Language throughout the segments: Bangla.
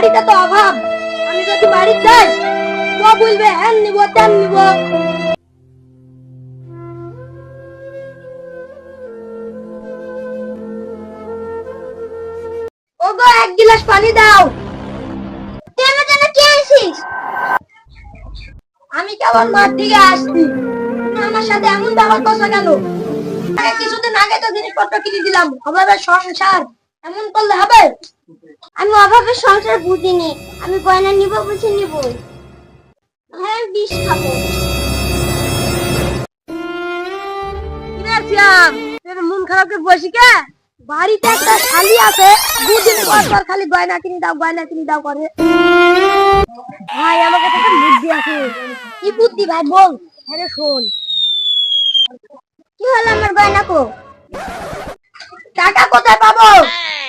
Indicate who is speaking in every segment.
Speaker 1: বাড়িতে তো অভাব। আমি যদি বাড়ি যাই তো বলবে হ্যান নিব তেন নিব। ওগো, এক গিলাস পানি দাও। আমার জন্য কি আনছিস? আমি কেবল মাঠ থেকে আসছি। আমার সাথে এমন ব্যবহার করছ কেন? কিছুদিন আগে তো জিনিসপত্র কিনে দিলাম। অভাবের সংসার এমন করলে হবে? আমি অভাবে সংসার বুঝিনি। আমি গয়না নিব, বুঝে নিব হ্যাঁ বিষ খাব। মন খারাপ বসি কে? বাড়িতে একটা শালি আছে, দুদিন পর পর খালি গয়না কিনে দাও, গয়না কিনে দাও করে। ভাই, আমার কাছে একটা বুদ্ধি আছে। কি বুদ্ধি ভাই, বল। হ্যাঁ শোন। কি হলো আমার গয়না কো? টাকা কোথায় পাবো?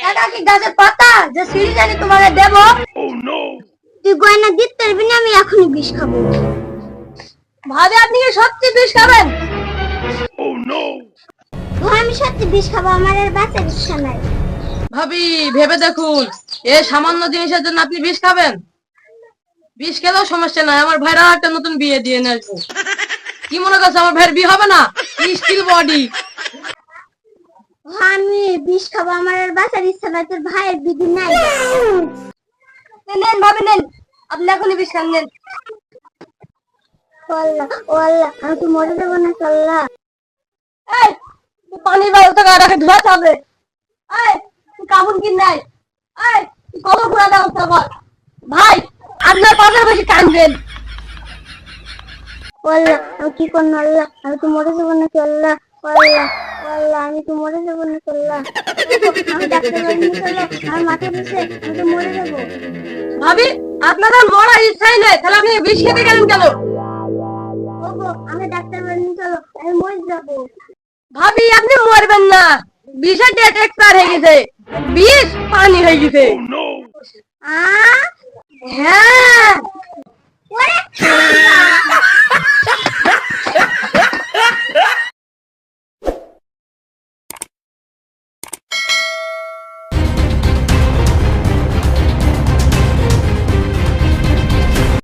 Speaker 1: টাকা কি গাছের পাতা যে সিঁড়ি জানি তোমাকে দেব। তুই গয়না দিতে পারবি না আমি এখনই বিষ খাব। ভাবে আপনি কি সত্যি বিষ খাবেন? আমি সত্যি বিষ খাব আমার আর বাঁচার ইচ্ছা নাই।
Speaker 2: ভাবি ভেবে দেখুন এ সামান্য জিনিসের জন্য আপনি বিষ খাবেন? বিষ খেলেও সমস্যা নাই আমার ভাইরা একটা নতুন বিয়ে দিয়ে নিয়ে। আসব কি মনে করছে আমার ভাইয়ের বিয়ে হবে না? স্টিল বডি
Speaker 1: আমি বিষ খাব আমার আর বাঁচার ইচ্ছা নাই তোর ভাইয়ের বিধি নাই। নেন ভাবে নেন। আপনি এখনই বিষ খান নেন। ও আল্লাহ আমি তো মরে যাব না আল্লাহ? এই পানি বাইরে থেকে রাখে ধোয়া যাবে এই কামুন কিন নাই। এই কত ঘোরা ব্যবস্থা কর। ভাই আপনার পাশে বেশি কানবেন। আল্লাহ আমি কি করব আল্লাহ? আমি তো মরে যাব না আল্লাহ? আল্লাহ আল্লাহ আমি তো মরে যাব না আমি ডাক্তার চলো আমার মাথা পিছে আমি তো মরে যাব।
Speaker 2: ভাবি আপনাদের মরার ইচ্ছাই নেই তাহলে আপনি বিষ খেতে গেলেন কেন?
Speaker 1: ওগো আমি ডাক্তার বাড়ি চলো আমি মরে যাব।
Speaker 2: ভাবি আপনি মরবেন না। বিষের ডেট এক্সপায়ার হয়ে গেছে। বিষ পানি হয়ে গেছে। হ্যাঁ।